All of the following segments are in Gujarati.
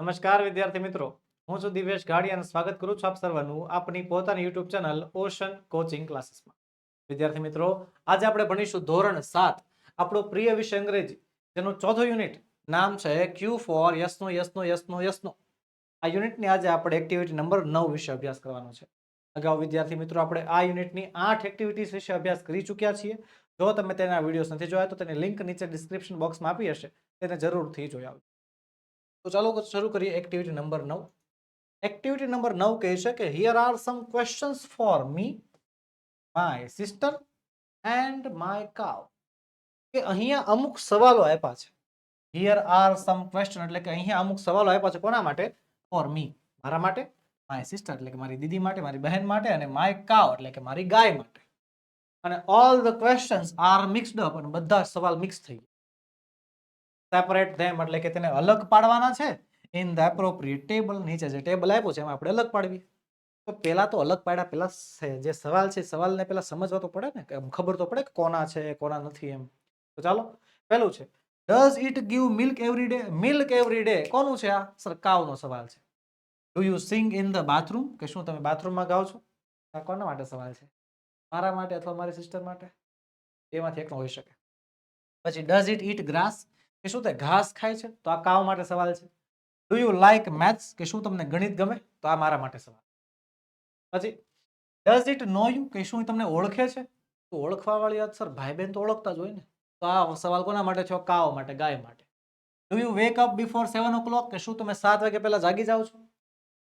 નમસ્કાર, વિદ્યાર્થી મિત્રો. હું છું દિવેશ ગાડી સ્વાગત કરું છું આપ સર્વનું આપની પોતાની યુટ્યુબ ચેનલ ઓશન કોચિંગ ક્લાસીસમાં વિદ્યાર્થી મિત્રો, આજે આપણે ભણીશું ધોરણ સાત, આપણો પ્રિય વિષય અંગ્રેજી. જેનો ચોથો યુનિટ નામ છે ક્યુ ફોર યસનો યસનો યસનો યસનો આ યુનિટની આજે આપણે એક્ટિવિટી નંબર નવ વિશે અભ્યાસ કરવાનો છે. અગાઉ વિદ્યાર્થી મિત્રો, આપણે આ યુનિટની આઠ એક્ટિવિટીઝ વિશે અભ્યાસ કરી ચૂક્યા છીએ. જો તમે તેના વિડીયોઝ નથી જોયા, તો તેની લિંક નીચે ડિસ્ક્રિપ્શન બોક્સમાં આપી હશે. તેને જરૂરથી જોઈ આવજો. તો ચાલો શરૂ કરીએ એક્ટિવિટી નંબર નવ. એક્ટિવિટી નંબર નવ કહે છે કે here are some questions for me my sister and my cow કે અહીંયા અમુક સવાલો આપ્યા છે. હિયર આર સમ ક્વેશ્ચન એટલે કે અહીંયા અમુક સવાલો આપ્યા છે કોના માટે? ફોર મી મારા માટે? માય સિસ્ટર એટલે કે મારી દીદી માટે, મારી બહેન માટે અને માય કાવ એટલે કે મારી ગાય માટે. અને all the questions are mixed up અને બધા સવાલ મિક્સ થઈ ગયા. સેપરેટ ધેમ એટલે કે તેને અલગ પાડવાના છે. ઇન ધ એપ્રોપ્રિએટ ટેબલ નીચે જે ટેબલ આપ્યું છે, એમાં આપણે અલગ પાડવી. તો પહેલાં તો અલગ પાડ્યા પહેલાં જે સવાલ છે, સવાલને પહેલાં સમજવા તો પડે ને ખબર તો પડે કે કોના છે, કોના નથી એમ. તો ચાલો, પહેલું છે. Does it give milk every day milk every day કોનું છે આ? સર કાવનો સવાલ છે. Do you sing in the bathroom કે શું તમે બાથરૂમમાં ગાઓ છો? આ કોના માટે સવાલ છે? મારા માટે અથવા મારી સિસ્ટર માટે? એમાંથી એકનો હોઈ શકે. પછી ડઝ ઇટ ઇટ ગ્રાસ કે શું તે ઘાસ ખાય છે? તો આ કાવ માટે સવાલ છે. ડુ યુ લાઈક મેથ્સ કે શું તમને ગણિત ગમે? તો આ મારા માટે સવાલ. પછી ડઝ ઇટ નો યુ કે શું તમને ઓળખે છે? તો ઓળખવા વાળી વાત સર ભાઈ બહેન તો ઓળખતા જ હોય ને. તો આ સવાલ કોના માટે છો? કાવ માટે, ગાય માટે. Do you wake up before seven o'clock કે શું તમે સાત વાગે પહેલાં જાગી જાઓ છો?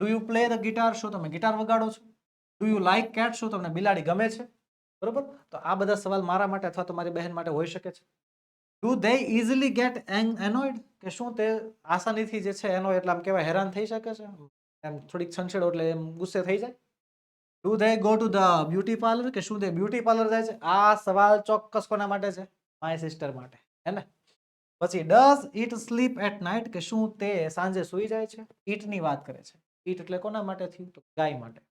Do you play the guitar શું તમે ગિટાર વગાડો છો? ડુ યુ લાઈક કેટ શું તમને બિલાડી ગમે છે? બરોબર? તો આ બધા સવાલ મારા માટે અથવા તો મારી બહેન માટે હોઈ શકે છે. Do they easily get annoyed કે શું તે આસાનીથી જે છે એનો એટલે આમ કહેવાય હેરાન થઈ શકે છે? એમ થોડીક છંછેડો એટલે એમ ગુસ્સે થઈ જાય? Do they go to the beauty parlour કે શું તે બ્યુટી પાર્લર જાય છે? આ સવાલ ચોક્કસ કોના માટે છે? માય સિસ્ટર માટે. હે ને? પછી does it sleep at night કે શું તે સાંજે સૂઈ જાય છે? ઈટની વાત કરે છે. ઈટ એટલે કોના માટે થયું? તો ગાય માટે.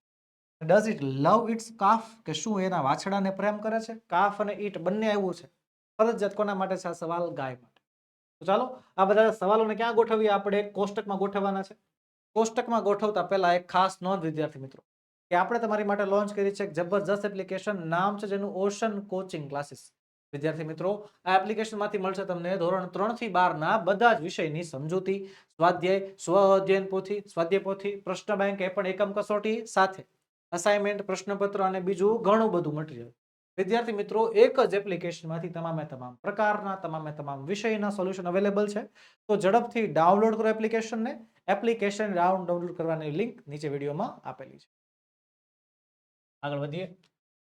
Does it love its calf કે શું એના વાછડાને પ્રેમ કરે છે? કાફ અને ઈટ બંને આવ્યું છે. ફરજિયાત કોના માટે છે આ સવાલ ગાય માટે. તો ચાલો, આ બધા સવાલોને ક્યાં ગોઠવીએ? આપણે કોષ્ટકમાં ગોઠવવાના છે. કોષ્ટકમાં ગોઠવતા પહેલા એક ખાસ નોંધ, વિદ્યાર્થી મિત્રો, કે આપણે તમારી માટે લોન્ચ કરી છે એક જબરજસ્ત એપ્લિકેશન નામ છે જેનું ઓશન કોચિંગ ક્લાસીસ વિદ્યાર્થી મિત્રો, આ એપ્લિકેશનમાંથી મળશે તમને ધોરણ ત્રણથી બારના બધા જ વિષયની સમજૂતી, સ્વાધ્યાય, સ્વ અધ્યયન પોથી, સ્વાધ્યાય પોથી, પ્રશ્ન બેંક એ પણ એકમ કસોટી સાથે અસાઇનમેન્ટ પ્રશ્નપત્ર અને બીજું ઘણું બધું મટીરિયલ વિદ્યાર્થી મિત્રો, એક જ એપ્લિકેશનમાંથી તમામે તમામ પ્રકારના, તમામે તમામ વિષયના સોલ્યુશન અવેલેબલ છે. તો ઝડપથી ડાઉનલોડ કરો એપ્લિકેશનને એપ્લિકેશન ડાઉનલોડ કરવાની લિંક નીચે વિડીયોમાં આપેલી છે. આગળ વધીએ.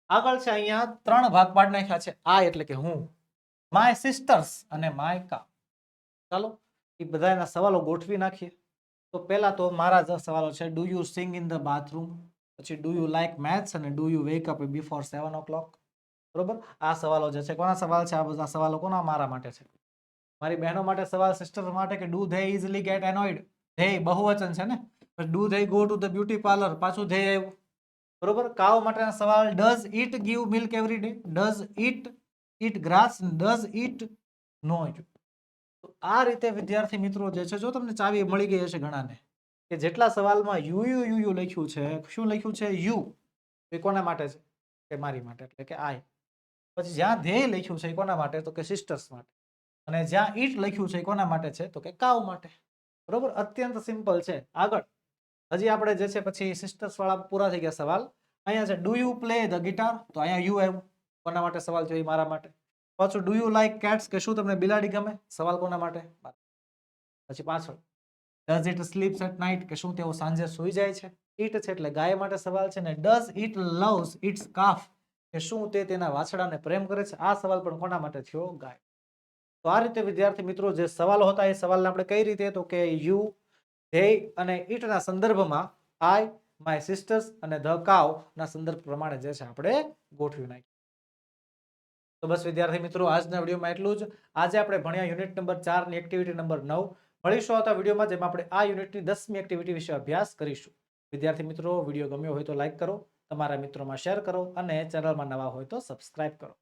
આગળ છે અહીંયા ત્રણ ભાગ પાડી નાખ્યા છે. આ એટલે કે હું માય સિસ્ટર્સ અને માય કા. ચાલો, એ બધા એના સવાલો ગોઠવી નાખીએ. તો પહેલા તો મારા જ સવાલો છે do you sing in the bathroom પછી ડુ યુ લાઇક મેથ્સ અને do you wake up before seven o'clock બરોબર? આ સવાલો જે છે, કોના સવાલ છે? આ બધા સવાલો કોના? મારા માટે છે. મારી બહેનો માટે સવાલ સિસ્ટર માટે કે do they easily get annoyed they બહુવચન છે ને? Do they go to the beauty parlour પાછું ધે આવ્યું. બરોબર? કાવ માટેના સવાલ does it give milk every day does it eat grass does it know તો આ રીતે વિદ્યાર્થી મિત્રો જે છે, જો તમને ચાવી મળી ગઈ હશે ઘણાને, કે જેટલા સવાલમાં યુ યુ યુ યુ લખ્યું છે, શું લખ્યું છે? યુ. એ કોના માટે છે? કે મારી માટે, એટલે કે આઈ પછી જ્યાં ધ્યેય લખ્યું છે કોના માટે? તો કે સિસ્ટર્સ માટે. અને જ્યાં ઈટ લખ્યું છે કોના માટે છે? તો કે કાવ માટે. બરોબર? અત્યંત સિમ્પલ છે. આગળ. હજી આપણે જે છે પછી સિસ્ટર્સ વાળા પૂરા થઈ ગયા સવાલ. અહીંયા છે do you play the guitar તો અહીંયા યુ આવ્યું કોના માટે સવાલ છે? એ મારા માટે. પાછું ડુ યુ લાઈક કેટ્સ કે શું તમને બિલાડી ગમે? સવાલ કોના માટે? પછી પાછળ. Does it sleeps at night કે શું તેઓ સાંજે સૂઈ જાય છે? ઈટ છે એટલે ગાય માટે સવાલ છે ને does it loves its calf કે શું તે તેના વાછડાને પ્રેમ કરે છે? આ સવાલ પણ કોના માટે થયો, ગાય? તો આ રીતે વિદ્યાર્થી મિત્રો જે સવાલો હતા, એ સવાલને આપણે કઈ રીતે? તો કે યુ ધ્યેય અને ઈટના સંદર્ભમાં આઈ, માય સિસ્ટર્સ અને ધ કાવ ના સંદર્ભ પ્રમાણે જે છે આપણે ગોઠવી નાખ્યું તો બસ વિદ્યાર્થી મિત્રો, આજના વિડીયોમાં એટલું જ. આજે આપણે ભણ્યા યુનિટ નંબર ચારની એક્ટિવિટી નંબર નવ. મળીશું આવતા વિડીયોમાં, જેમાં આપણે આ યુનિટની દસમી એક્ટિવિટી વિશે અભ્યાસ કરીશું. વિદ્યાર્થી મિત્રો, વીડિયો ગમ્યો હોય તો લાઈક કરો. તમારા મિત્રોમાં શેર કરો અને ચેનલમાં નવા હોય તો સબસ્ક્રાઈબ કરો.